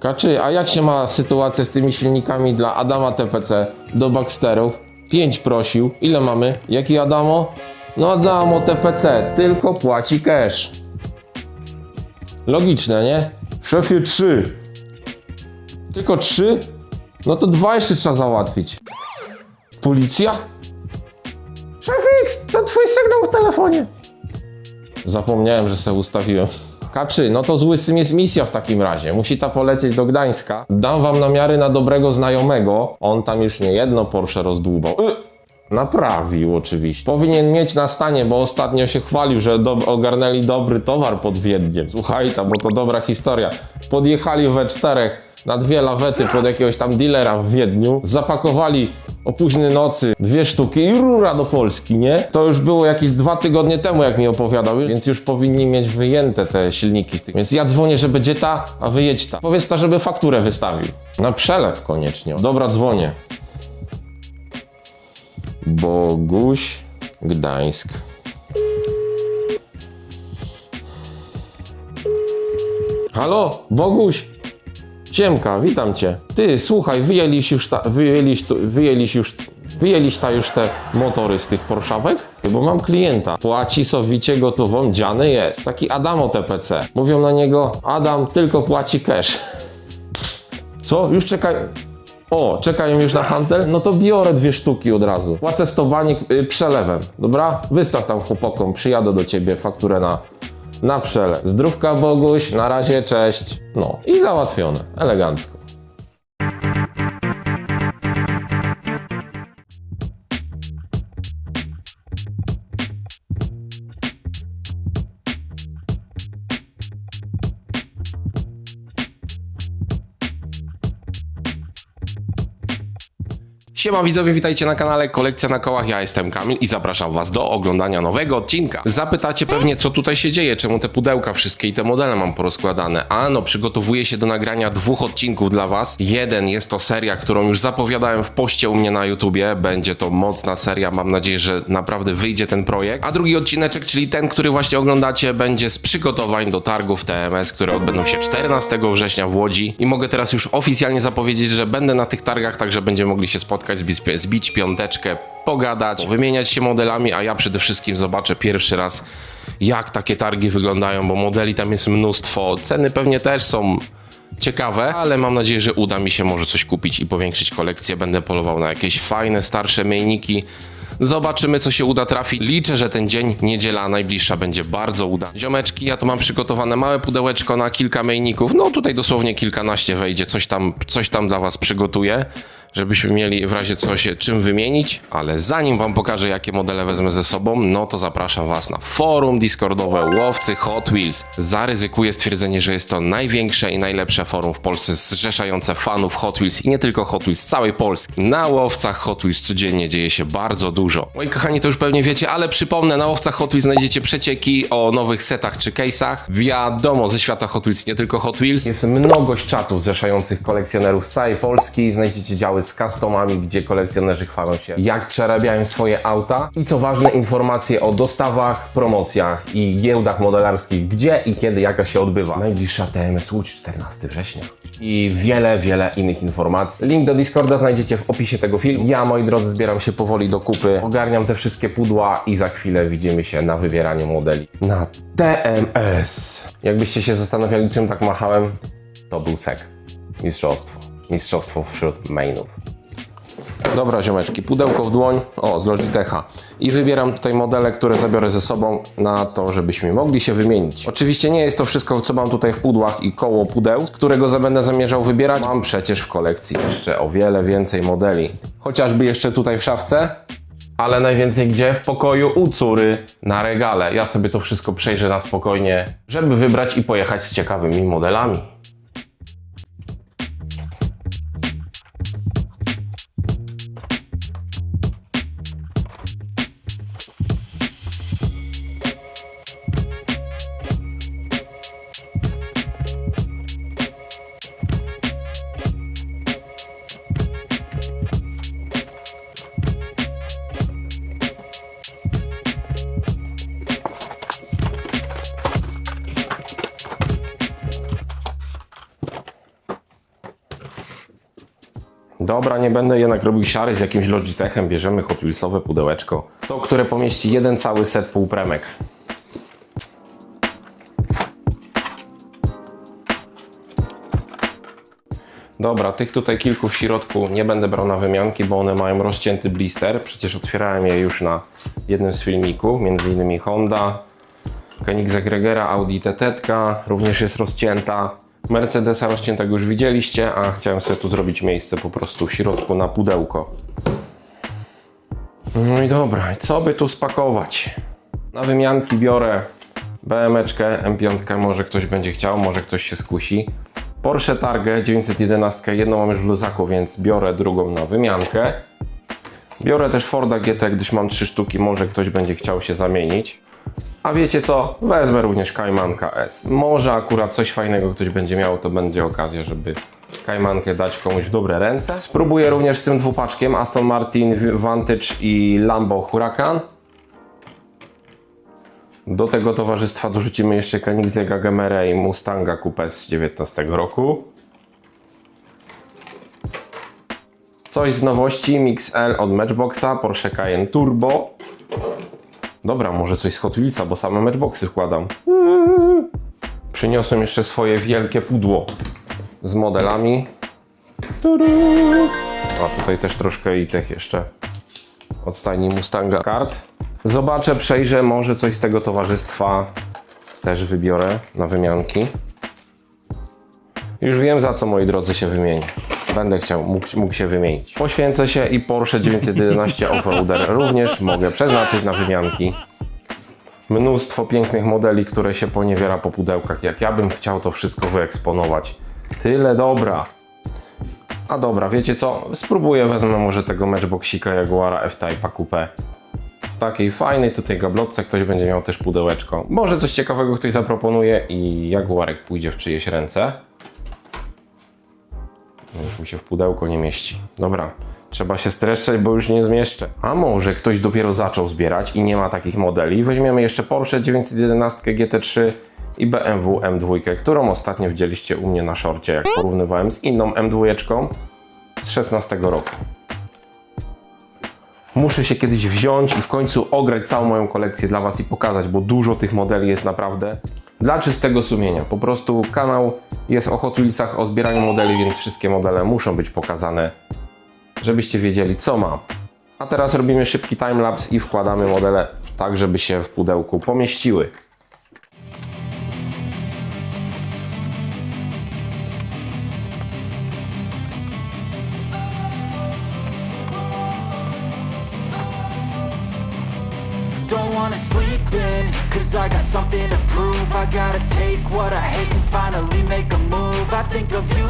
Kaczy, a jak się ma sytuacja z tymi silnikami dla Adama TPC do Baxterów? 5 prosił. Ile mamy? Jaki Adamo? No Adamo TPC, tylko płaci cash. Logiczne, nie? Szefie 3. Tylko 3? No to dwa jeszcze trzeba załatwić. Policja? Szefik, to twój sygnał w telefonie. Zapomniałem, że se ustawiłem. Kaczy, no to z Łysym jest misja w takim razie. Musi ta polecieć do Gdańska. Dam wam namiary na dobrego znajomego. On tam już nie jedno Porsche rozdłubał. Y Naprawił oczywiście. Powinien mieć na stanie, bo ostatnio się chwalił, że do, ogarnęli dobry towar pod Wiedniem. Słuchaj tam, bo to dobra historia. Podjechali we czterech na dwie lawety pod jakiegoś tam dealera w Wiedniu. Zapakowali o późnej nocy dwie sztuki i rura do Polski, nie? To już było jakieś dwa tygodnie temu, jak mi opowiadał, więc już powinni mieć wyjęte te silniki z tych. Więc ja dzwonię, że będzie ta, a wyjedź ta. Powiedz ta, żeby fakturę wystawił. Na przelew koniecznie. Dobra, dzwonię. Boguś, Gdańsk. Halo, Boguś? Siemka, witam cię. Ty, słuchaj, wyjęliś już ta, wyjęliś, wyjęliś już, wyjęliś ta już te motory z tych Porszawek? Bo mam klienta. Płaci sowicie gotową, dziany jest. Taki Adamo TPC. Mówią na niego, Adam tylko płaci cash. Co? Już czekaj. O, czekają już na handel? No to biorę dwie sztuki od razu. Płacę 100 banik y, przelewem, dobra? Wystaw tam chłopakom, przyjadę do ciebie fakturę na, na przelew. Zdrówka Boguś, na razie, cześć. No i załatwione, elegancko. Siema widzowie, witajcie na kanale Kolekcja na kołach. Ja jestem Kamil i zapraszam was do oglądania nowego odcinka. Zapytacie pewnie, co tutaj się dzieje, czemu te pudełka wszystkie i te modele mam porozkładane. A no, przygotowuję się do nagrania dwóch odcinków dla was. Jeden jest to seria, którą już zapowiadałem w poście u mnie na YouTubie. Będzie to mocna seria, mam nadzieję, że naprawdę wyjdzie ten projekt. A drugi odcineczek, czyli ten, który właśnie oglądacie, będzie z przygotowań do targów TMS, które odbędą się 14 września w Łodzi. I mogę teraz już oficjalnie zapowiedzieć, że będę na tych targach, także będziemy mogli się spotkać, zbić, piąteczkę, pogadać, wymieniać się modelami, a ja przede wszystkim zobaczę pierwszy raz, jak takie targi wyglądają, bo modeli tam jest mnóstwo. Ceny pewnie też są ciekawe, ale mam nadzieję, że uda mi się może coś kupić i powiększyć kolekcję. Będę polował na jakieś fajne, starsze myjniki. Zobaczymy, co się uda trafić. Liczę, że ten dzień, niedziela najbliższa, będzie bardzo udana. Ziomeczki, ja tu mam przygotowane małe pudełeczko na kilka myjników. No tutaj dosłownie kilkanaście wejdzie, coś tam, coś tam dla Was przygotuję żebyśmy mieli w razie co się czym wymienić, ale zanim wam pokażę jakie modele wezmę ze sobą, no to zapraszam was na forum discordowe Łowcy Hot Wheels. Zaryzykuję stwierdzenie, że jest to największe i najlepsze forum w Polsce zrzeszające fanów Hot Wheels i nie tylko Hot Wheels, całej Polski. Na Łowcach Hot Wheels codziennie dzieje się bardzo dużo. Moi kochani, to już pewnie wiecie, ale przypomnę, na Łowcach Hot Wheels znajdziecie przecieki o nowych setach czy case'ach. Wiadomo, ze świata Hot Wheels, nie tylko Hot Wheels. Jest mnogość czatów zrzeszających kolekcjonerów z całej Polski. Znajdziecie działy z customami, gdzie kolekcjonerzy chwalą się, jak przerabiają swoje auta. I co ważne, informacje o dostawach, promocjach i giełdach modelarskich, gdzie i kiedy jaka się odbywa. Najbliższa TMS Łódź 14 września. I wiele, wiele innych informacji. Link do Discorda znajdziecie w opisie tego filmu. Ja, moi drodzy, zbieram się powoli do kupy, ogarniam te wszystkie pudła i za chwilę widzimy się na wybieraniu modeli. Na TMS. Jakbyście się zastanawiali, czym tak machałem, to był sek. Mistrzostwo. Mistrzostwo wśród mainów. Dobra, ziomeczki, pudełko w dłoń, o, z Logitecha. I wybieram tutaj modele, które zabiorę ze sobą na to, żebyśmy mogli się wymienić. Oczywiście nie jest to wszystko, co mam tutaj w pudłach i koło pudeł, z którego będę zamierzał wybierać. Mam przecież w kolekcji jeszcze o wiele więcej modeli. Chociażby jeszcze tutaj w szafce, ale najwięcej gdzie? W pokoju u córy, na regale. Ja sobie to wszystko przejrzę na spokojnie, żeby wybrać i pojechać z ciekawymi modelami. Dobra, nie będę jednak robił siary z jakimś Logitechem. Bierzemy Hot pudełeczko. To, które pomieści jeden cały set półpremek. Dobra, tych tutaj kilku w środku nie będę brał na wymianki, bo one mają rozcięty blister. Przecież otwierałem je już na jednym z filmików, między innymi Honda, Koenigsegg Regera, Audi TT, również jest rozcięta. Mercedesa rozciętego już widzieliście, a chciałem sobie tu zrobić miejsce po prostu w środku na pudełko. No i dobra, co by tu spakować? Na wymianki biorę BMeczkę M5, może ktoś będzie chciał, może ktoś się skusi. Porsche Targę 911, jedną mam już w luzaku, więc biorę drugą na wymiankę. Biorę też Forda GT, gdyż mam trzy sztuki, może ktoś będzie chciał się zamienić. A wiecie co? Wezmę również Kajmanka S. Może akurat coś fajnego ktoś będzie miał, to będzie okazja, żeby Kajmankę dać komuś w dobre ręce. Spróbuję również z tym dwupaczkiem Aston Martin Vantage i Lambo Huracan. Do tego towarzystwa dorzucimy jeszcze Koenigsegga Gemera i Mustanga Coupe z 19 roku. Coś z nowości Mix L od Matchboxa, Porsche Cayenne Turbo. Dobra, może coś z Hot bo same Matchboxy wkładam. Przyniosłem jeszcze swoje wielkie pudło z modelami. A tutaj też troszkę i tych jeszcze od stajni Mustanga kart. Zobaczę, przejrzę, może coś z tego towarzystwa też wybiorę na wymianki. Już wiem za co, moi drodzy, się wymienię. Będę chciał, mógł, mógł się wymienić. Poświęcę się i Porsche 911 Offroader również mogę przeznaczyć na wymianki. Mnóstwo pięknych modeli, które się poniewiera po pudełkach. Jak ja bym chciał to wszystko wyeksponować. Tyle dobra. A dobra, wiecie co? Spróbuję, wezmę może tego Matchboxika Jaguara F-Type Coupe. W takiej fajnej tutaj gablotce ktoś będzie miał też pudełeczko. Może coś ciekawego ktoś zaproponuje i Jaguarek pójdzie w czyjeś ręce. Mi się w pudełko nie mieści. Dobra, trzeba się streszczać, bo już nie zmieszczę. A może ktoś dopiero zaczął zbierać i nie ma takich modeli. Weźmiemy jeszcze Porsche 911 GT3 i BMW M2, którą ostatnio widzieliście u mnie na szorcie, jak porównywałem z inną M2 z 16 roku. Muszę się kiedyś wziąć i w końcu ograć całą moją kolekcję dla Was i pokazać, bo dużo tych modeli jest naprawdę dla czystego sumienia. Po prostu kanał jest o Hot o zbieraniu modeli, więc wszystkie modele muszą być pokazane, żebyście wiedzieli co mam. A teraz robimy szybki timelapse i wkładamy modele tak, żeby się w pudełku pomieściły. Wanna sleep in, cause I got something to prove I gotta take what I hate and finally make a move I think of you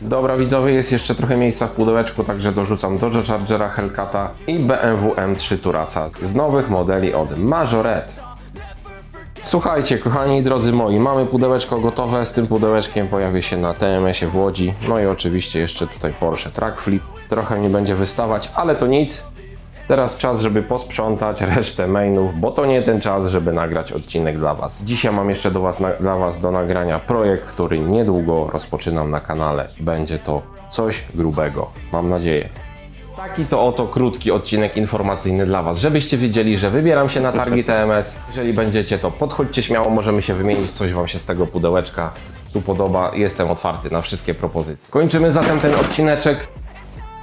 Dobra widzowie, jest jeszcze trochę miejsca w pudełeczku, także dorzucam Dodge Chargera Hellcata i BMW M3 Turasa z nowych modeli od Majorette. Słuchajcie, kochani i drodzy moi, mamy pudełeczko gotowe, z tym pudełeczkiem pojawię się na TMS-ie w Łodzi, no i oczywiście jeszcze tutaj Porsche Track Flip. Trochę mi będzie wystawać, ale to nic. Teraz czas, żeby posprzątać resztę mainów, bo to nie ten czas, żeby nagrać odcinek dla Was. Dzisiaj mam jeszcze do was na, dla Was do nagrania projekt, który niedługo rozpoczynam na kanale. Będzie to coś grubego, mam nadzieję. Taki to oto krótki odcinek informacyjny dla Was, żebyście wiedzieli, że wybieram się na targi TMS. Jeżeli będziecie, to podchodźcie śmiało, możemy się wymienić, coś Wam się z tego pudełeczka tu podoba. Jestem otwarty na wszystkie propozycje. Kończymy zatem ten odcineczek.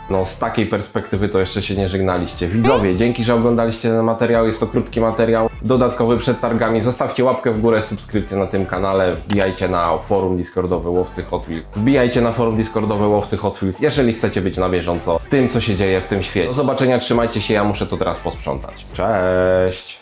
No, z takiej perspektywy to jeszcze się nie żegnaliście. Widzowie, dzięki, że oglądaliście ten materiał. Jest to krótki materiał, dodatkowy przed targami. Zostawcie łapkę w górę, subskrypcję na tym kanale. Wbijajcie na forum Discordowe Łowcy Hot Wheels. Wbijajcie na forum Discordowe Łowcy Hot Wheels, jeżeli chcecie być na bieżąco z tym, co się dzieje w tym świecie. Do zobaczenia, trzymajcie się, ja muszę to teraz posprzątać. Cześć!